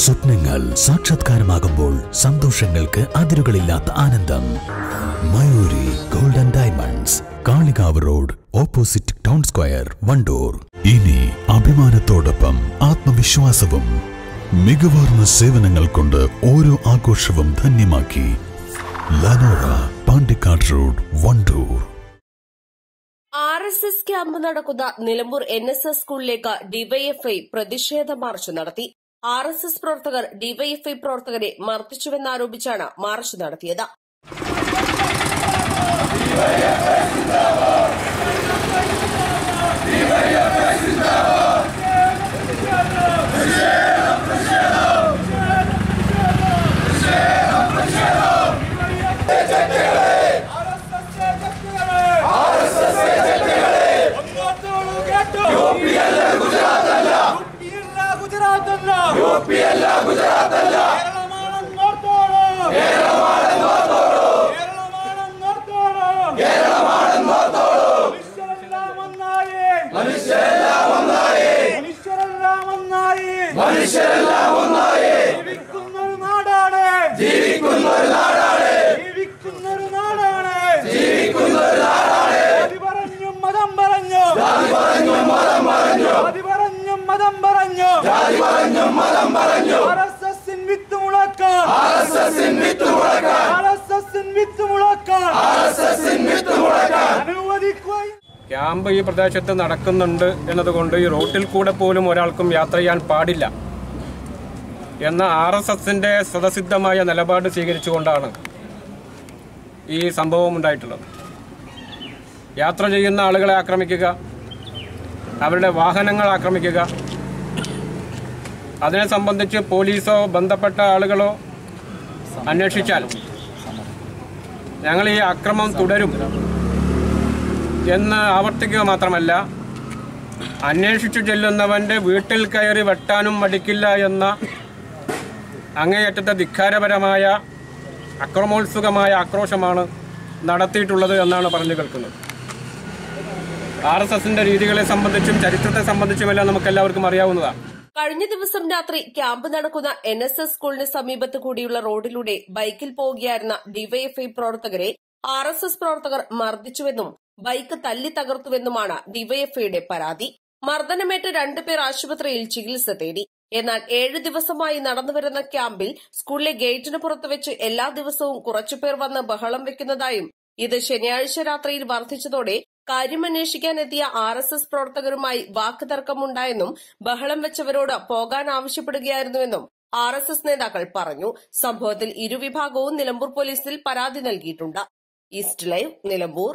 സ്വപ്നങ്ങൾ സാക്ഷാത്കാരമാകുമ്പോൾ സന്തോഷങ്ങൾക്ക് അതിരുകളില്ലാത്ത ആനന്ദം. Mayuri golden diamonds Kalikavu road opposite town square Wandoor. ഇനി അഭിമാനത്തോടൊപ്പം ആത്മവിശ്വാസവും മികവാർന്ന സേവനങ്ങൾ കൊണ്ട് ഓരോ ആഘോഷവും ധന്യമാക്കി. Lanora Pandikkad road Wandoor. R S S camp നടക്കുന്ന നിലമ്പൂർ എൻ എസ് എസ് സ്കൂളിലേക്ക് ഡിവൈഎഫ്ഐ പ്രതിഷേധ മാർച്ച് നടത്തി. ആർ എസ് എസ് പ്രവർത്തകർ ഡിവൈഎഫ്ഐ പ്രവർത്തകരെ മർദ്ദിച്ചുവെന്നാരോപിച്ചാണ് മാർച്ച് നടത്തിയത്. മനുഷ്യരെല്ലാം ഒന്നായി ജീവിക്കുന്നൊരു നാടാണ്. ജീവിക്കുന്നൊരു നാടാണ്. ജീവിക്കുന്നൊരു നാടാണ് ജീവിക്കുന്നൊരു നാടാണ് ജാതി പറഞ്ഞും മതം പറഞ്ഞു. പറഞ്ഞും മതം പറഞ്ഞും. മതം പറഞ്ഞു. ജാതി പറഞ്ഞു മതം പറഞ്ഞു. ആർഎസ്എസിൻ വിത്ത് മുളക്കാൻ ആർഎസ്എസിൻ വിത്ത് മുളക്കാൻ ആർഎസ്എസിൻ വിത്ത് മുളക്കാൻ ആർഎസ്എസിൻ വിത്ത് മുളക്കാൻ അനുവദിക്കുക ക്യാമ്പ് ഈ പ്രദേശത്ത് നടക്കുന്നുണ്ട് എന്നതുകൊണ്ട് ഈ റോട്ടിൽ കൂടെ പോലും ഒരാൾക്കും യാത്ര ചെയ്യാൻ പാടില്ല. എന്ന ആർ എസ് എസിന്റെ സ്വതസിദ്ധമായ നിലപാട് സ്വീകരിച്ചുകൊണ്ടാണ് ഈ സംഭവം ഉണ്ടായിട്ടുള്ളത്. യാത്ര ചെയ്യുന്ന ആളുകളെ ആക്രമിക്കുക അവരുടെ വാഹനങ്ങൾ ആക്രമിക്കുക അതിനെ സംബന്ധിച്ച് പോലീസോ ബന്ധപ്പെട്ട ആളുകളോ അന്വേഷിച്ചാൽ ഞങ്ങൾ ഈ അക്രമം തുടരും എന്ന് ആവർത്തിക്കുക മാത്രമല്ല അന്വേഷിച്ചു ചെല്ലുന്നവന്റെ വീട്ടിൽ കയറി വെട്ടാനും മടിക്കില്ല എന്ന അങ്ങേയറ്റത്തെ ധിക്കാരപരമായ അക്രമോത്സുകമായ ആക്രോശമാണ് നടത്തിയിട്ടുള്ളത് എന്നാണ് പറഞ്ഞു കേൾക്കുന്നത്. ആർ എസ് എസിന്റെ രീതികളെ സംബന്ധിച്ചും ചരിത്രത്തെ സംബന്ധിച്ചുമെല്ലാം നമുക്കെല്ലാവർക്കും അറിയാവുന്നതാണ്. കഴിഞ്ഞ ദിവസം രാത്രി ക്യാമ്പ് നടക്കുന്ന എൻ എസ് എസ് സ്കൂളിന് സമീപത്ത് കൂടിയുള്ള റോഡിലൂടെ ബൈക്കിൽ പോവുകയായിരുന്ന ഡിവൈഎഫ്ഐ പ്രവർത്തകരെ ആർ എസ് എസ് പ്രവർത്തകർ മർദ്ദിച്ചുവെന്നും ബൈക്ക് തല്ലി തകർത്തുവെന്നുമാണ് ഡിവൈഎഫ്ഐയുടെ പരാതി. മർദ്ദനമേറ്റ് രണ്ടുപേർ ആശുപത്രിയിൽ ചികിത്സ തേടി. എന്നാൽ ഏഴ് ദിവസമായി നടന്നുവരുന്ന ക്യാമ്പിൽ സ്കൂളിലെ ഗേറ്റിന് പുറത്ത് വെച്ച് എല്ലാ ദിവസവും കുറച്ചുപേർ വന്ന് ബഹളം വെക്കുന്നതായും ഇത് ശനിയാഴ്ച രാത്രിയിൽ വർദ്ധിച്ചതോടെ കാര്യമന്വേഷിക്കാനെത്തിയ ആർ എസ് എസ് പ്രവർത്തകരുമായി വാക്കുതർക്കമുണ്ടായെന്നും ബഹളം വെച്ചവരോട് പോകാൻ ആവശ്യപ്പെടുകയായിരുന്നുവെന്നും ആർ എസ് എസ് നേതാക്കൾ പറഞ്ഞു. സംഭവത്തിൽ ഇരുവിഭാഗവും നിലമ്പൂർ പോലീസിൽ പരാതി നൽകിയിട്ടുണ്ട്. East Live Nilambur.